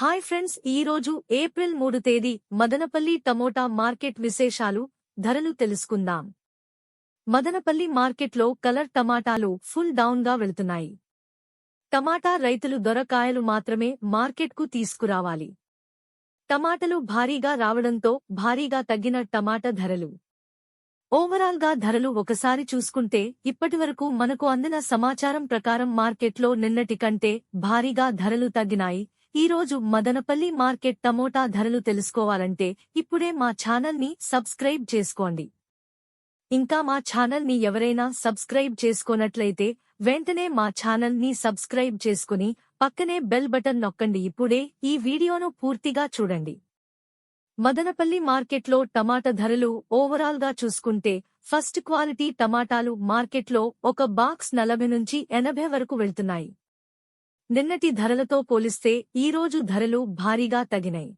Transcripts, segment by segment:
Hi friends ఈ రోజు April మూడు తేదీ మదనపల్లి టమోటా మార్కెట్ విశేషాలు ధరలు తెలుసుకుందాం. మదనపల్లి మార్కెట్లో కలర్ టమాటాలు ఫుల్ డౌన్గా టమాటా రైతులు దొరకాయలు మాత్రమే మార్కెట్కు తీసుకురావాలి. టమాటలు భారీగా రావడంతో భారీగా తగ్గిన టమాటా ధరలు. ఓవరాల్గా ధరలు ఒకసారి చూసుకుంటే ఇప్పటివరకు మనకు అందిన సమాచారం ప్రకారం మార్కెట్లో నిన్నటి కంటే భారీగా ధరలు తగ్గినాయి. ఈ రోజు మదనపల్లి మార్కెట్ టమోటా ధరలు తెలుసుకోవాలంటే ఇప్పుడే మా ఛానల్ని సబ్స్క్రైబ్ చేసుకోండి. ఇంకా మా ఛానల్ని ఎవరైనా సబ్స్క్రైబ్ చేసుకోనట్లయితే వెంటనే మా ఛానల్ని సబ్స్క్రైబ్ చేసుకుని పక్కనే బెల్ బటన్ నొక్కండి. ఇప్పుడే ఈ వీడియోను పూర్తిగా చూడండి. మదనపల్లి మార్కెట్లో టమాటా ధరలు ఓవరాల్గా చూసుకుంటే ఫస్ట్ క్వాలిటీ టమాటాలు మార్కెట్లో ఒక బాక్స్ నలభై నుంచి ఎనభై వరకు వెళ్తున్నాయి. నిన్నటి ధరలతో పోలిస్తే ఈరోజు ధరలు భారీగా తగినాయి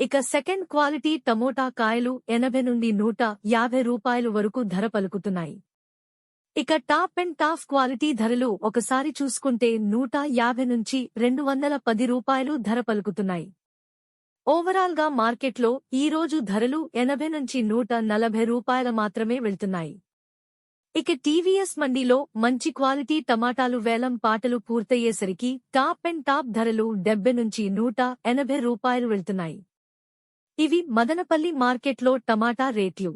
ఇక సెకండ్ క్వాలిటీ టమోటా కాయలు ఎనభై నుండి నూట యాభై రూపాయలు వరకు ధర పలుకుతున్నాయి. ఇక టాప్ అండ్ టాప్ క్వాలిటీ ధరలు ఒకసారి చూసుకుంటే నూట యాభై నుంచి రెండు వందల పది రూపాయలు ధర పలుకుతున్నాయి. ఓవరాల్గా మార్కెట్లో ఈరోజు ధరలు ఎనభై నుంచి నూట నలభై రూపాయల మాత్రమే వెళ్తున్నాయి. ఇక టీవీఎస్ మండీలో మంచి క్వాలిటీ టమాటాలు వేలం పాటలు పూర్తయ్యేసరికి టాప్ అండ్ టాప్ ధరలు డెబ్బై నుంచి నూట ఎనభై రూపాయలు వెళ్తున్నాయి. ఇవి మదనపల్లి మార్కెట్లో టమాటా రేట్లు.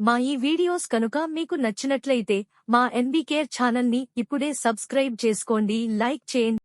మా ఈ వీడియోస్ కనుక మీకు నచ్చినట్లయితే మా ఎన్బీకేర్ ఛానల్ని ఇప్పుడే సబ్స్క్రైబ్ చేసుకోండి లైక్ చేయండి.